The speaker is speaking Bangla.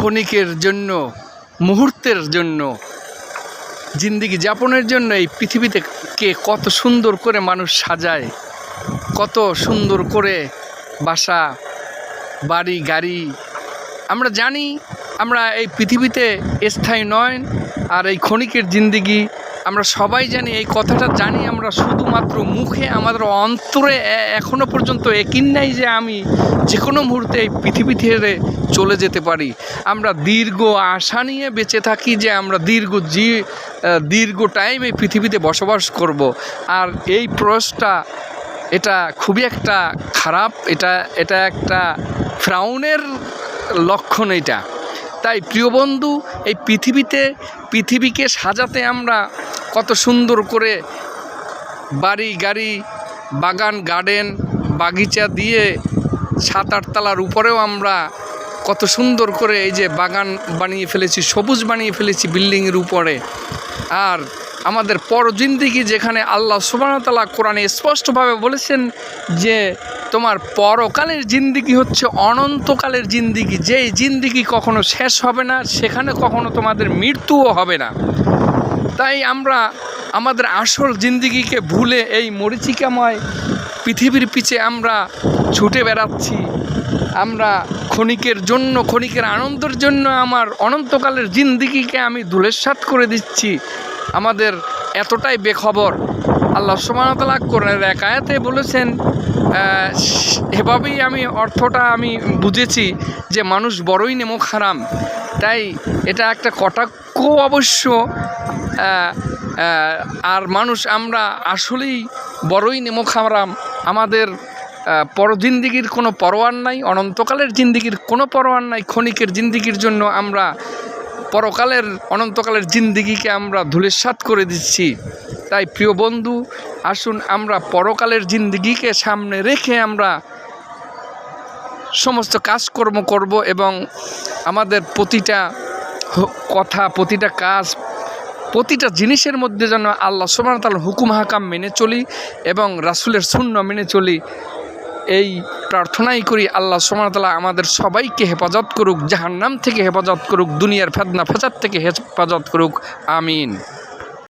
ক্ষণিকের জন্য, মুহূর্তের জন্য, জিন্দিগি যাপনের জন্য এই পৃথিবীতে কে কত সুন্দর করে মানুষ সাজায়, কত সুন্দর করে বাসা, বাড়ি, গাড়ি। আমরা জানি, আমরা এই পৃথিবীতে স্থায়ী নয় আর এই ক্ষণিকের জিন্দিগি আমরা সবাই জানি, এই কথাটা জানি আমরা শুধুমাত্র মুখে, আমাদের অন্তরে এ- এখনও পর্যন্ত একিন নাই যে আমি যে কোনো মুহূর্তে এই পৃথিবী থেকে চলে যেতে পারি। আমরা দীর্ঘ আশা নিয়ে বেঁচে থাকি যে আমরা দীর্ঘ জি দীর্ঘ টাইম এই পৃথিবীতে বসবাস করব। আর এই প্রয়াসটা, এটা খুবই একটা খারাপ, এটা এটা একটা ফ্রাউনের লক্ষণ এটা। তাই প্রিয় বন্ধু, এই পৃথিবীতে, পৃথিবীকে সাজাতে আমরা কত সুন্দর করে বাড়ি, গাড়ি, বাগান গার্ডেন বাগিচা দিয়ে সাত আটতলার উপরেও আমরা কত সুন্দর করে এই যে বাগান বানিয়ে ফেলেছি, সবুজ বানিয়ে ফেলেছি বিল্ডিংয়ের উপরে। আর আমাদের পর পরজিন্দিগি যেখানে আল্লাহ সুবাহতাল্লাহ কোরআনে স্পষ্টভাবে বলেছেন যে, তোমার পরকালের জিন্দিগি হচ্ছে অনন্তকালের জিন্দিগি। যেই জিন্দিগি কখনো শেষ হবে না, সেখানে কখনো তোমাদের মৃত্যুও হবে না। তাই আমরা আমাদের আসল জিন্দিগিকে ভুলে এই মরিচিকাময় পৃথিবীর পিছে আমরা ছুটে বেড়াচ্ছি। আমরা ক্ষণিকের জন্য, ক্ষণিকের আনন্দের জন্য আমার অনন্তকালের জিন্দিগিকে আমি ধুলেসাৎ করে দিচ্ছি। আমাদের এতটাই বেখবর। আল্লাহ সুমানতালা কোরআনের এক আয়াতে বলেছেন এভাবেই আমি অর্থটা আমি বুঝেছি যে মানুষ বড়ই নেমুখ হারাম তাই এটা একটা কটাক্ষ অবশ্য আর মানুষ আমরা আসলেই বড়ই নেমুখ হারাম আমাদের পর জিন্দিগির কোনো পরোয়ার নাই, অনন্তকালের জিন্দিগির কোনো পরোয়ার নাই, ক্ষণিকের জিন্দিগির জন্য আমরা পরকালের, অনন্তকালের জিন্দিগিকে আমরা ধুলেসাৎ করে দিচ্ছি। তাই প্রিয় বন্ধু, আসুন আমরা পরকালের জিন্দিগিকে সামনে রেখে আমরা সমস্ত কাজকর্ম করব এবং আমাদের প্রতিটা কথা, প্রতিটা কাজ প্রতিটা জিনিসের মধ্যে যেন আল্লাহ সুবহান তাল হুকুম হাকাম মেনে চলি এবং রাসুলের শূন্য মেনে চলি, এই প্রার্থনাই করি আল্লাহ সুবহান আমাদের সবাইকে হেফাজত করুক, জাহান্নাম থেকে হেফাজত করুক, দুনিয়ার ফেদনা ফেজাদ থেকে হেফাজত করুক, আমিন।